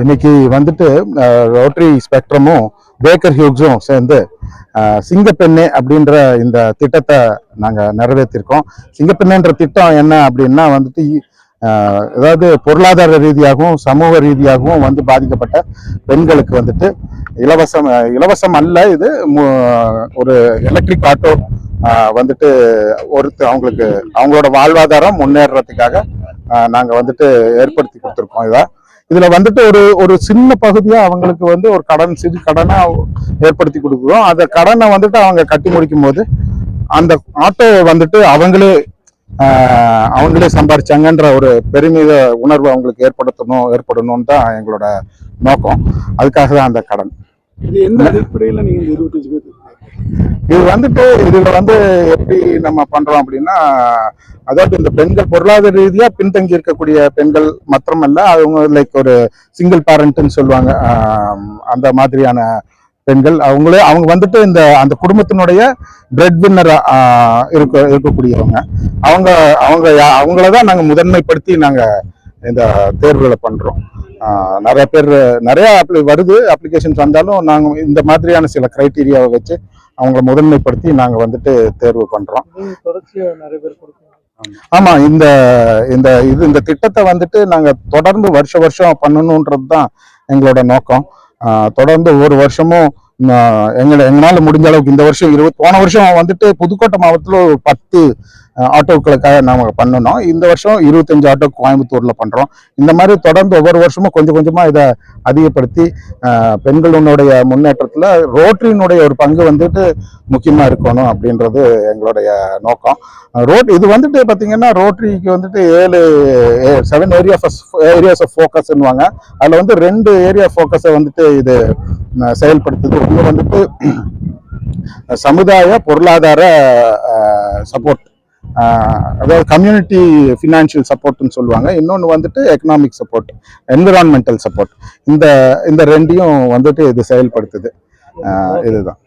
இன்னைக்கு வந்துட்டு rotary ஸ்பெக்ட்ரமும் Baker ஹியூக்ஸும் சேர்ந்து சிங்கப்பெண்ணே அப்படின்ற இந்த திட்டத்தை நாங்கள் நிறைவேற்றிருக்கோம். சிங்கப்பெண்ணேன்ற திட்டம் என்ன அப்படின்னா வந்துட்டு அதாவது பொருளாதார ரீதியாகவும் சமூக ரீதியாகவும் வந்து பாதிக்கப்பட்ட பெண்களுக்கு வந்துட்டு இலவசம் இலவசம் அல்ல இது மு- ஒரு எலக்ட்ரிக் ஆட்டோ வந்துட்டு ஒருத்தர் அவங்களுக்கு அவங்களோட வாழ்வாதாரம் முன்னேறதுக்காக நாங்கள் வந்துட்டு ஏற்படுத்தி கொடுத்துருக்கோம் இதை. இதுல வந்துட்டு ஒரு ஒரு சின்ன பகுதியா அவங்களுக்கு வந்து ஒரு கடன் சிறு கடனா ஏற்படுத்தி கொடுக்குறோம். அந்த கடனை வந்துட்டு அவங்க கட்டி முடிக்கும் போது அந்த ஆட்டோ வந்துட்டு அவங்களே அவங்களே சம்பாரிச்சாங்கன்ற ஒரு பெருமித உணர்வு அவங்களுக்கு ஏற்படுத்தணும் ஏற்படணும்னு தான் எங்களோட நோக்கம். அதுக்காக தான் அந்த கடன். இது வந்துட்டு இதுல வந்து எப்படி நம்ம பண்றோம் அப்படின்னா அதாவது இந்த பெண்கள் பொருளாதார ரீதியா பின்தங்கி இருக்கக்கூடிய பெண்கள் மாத்திரமல்ல அவங்க லைக் ஒரு சிங்கிள் பேரண்ட்னு சொல்லுவாங்க அந்த மாதிரியான பெண்கள். அவங்களே அவங்க வந்துட்டு இந்த அந்த குடும்பத்தினுடைய பிரெட் வின்னர் இருக்க இருக்கக்கூடியவங்க. அவங்க அவங்க யா- அவங்கள தான் நாங்கள் முதன்மைப்படுத்தி நாங்கள் இந்த தேர்வுகளை பண்றோம். நிறைய பேர் நிறைய appli- வருது அப்ளிகேஷன்ஸ் வந்தாலும் நாங்கள் இந்த மாதிரியான சில க்ரைட்டீரியாவை வச்சு அவங்கள முதன்மைப்படுத்தி நாங்கள் வந்துட்டு தேர்வு பண்ணுறோம் ஆமா. இந்த இந்த இது இந்த திட்டத்தை வந்துட்டு நாங்க தொடர்ந்து வருஷ வருஷம் பண்ணணுன்றது தான் எங்களோட நோக்கம். ஆஹ் தொடர்ந்து ஒவ்வொரு வருஷமும் ஆஹ் எங்களை எங்களால முடிஞ்ச அளவுக்கு இந்த வருஷம் இருபது போன வருஷம் வந்துட்டு புதுக்கோட்டை மாவட்டத்துல ஒரு பத்து ஆட்டோக்களுக்காக நாம் பண்ணணும். இந்த வருஷம் இருபத்தஞ்சு ஆட்டோ கோயம்புத்தூரில் பண்ணுறோம் இந்த மாதிரி தொடர்ந்து ஒவ்வொரு வருஷமும் கொஞ்சம் கொஞ்சமாக இதை அதிகப்படுத்தி பெண்களினுடைய முன்னேற்றத்தில் ரோட்டரியினுடைய ஒரு பங்கு வந்துட்டு முக்கியமாக இருக்கணும் அப்படின்றது எங்களுடைய நோக்கம். ரோட் இது வந்துட்டு பார்த்தீங்கன்னா ரோட்டரிக்கு வந்துட்டு ஏழு செவன் ஏரியா ஏரியாஸ் ஆஃப் ஃபோக்கஸ்ன்னுவாங்க அதில் வந்து ரெண்டு ஏரியா ஃபோக்கஸை வந்துட்டு இது செயல்படுத்துது. ஒன்று வந்துட்டு சமுதாய பொருளாதார சப்போர்ட் அதாவது கம்யூனிட்டி ஃபினான்ஷியல் சப்போர்ட்னு சொல்லுவாங்க. இன்னொன்று வந்துட்டு எக்கனாமிக் சப்போர்ட் என்விரான்மெண்டல் சப்போர்ட் இந்த இந்த ரெண்டையும் வந்துட்டு இது செயல்படுத்துது. இதுதான்.